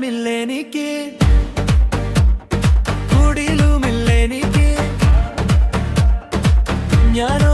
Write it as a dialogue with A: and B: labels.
A: കൊട്ടാരമില്ലെനിക്ക് കുടിലുമില്ലെനിക്ക് ഞാനോ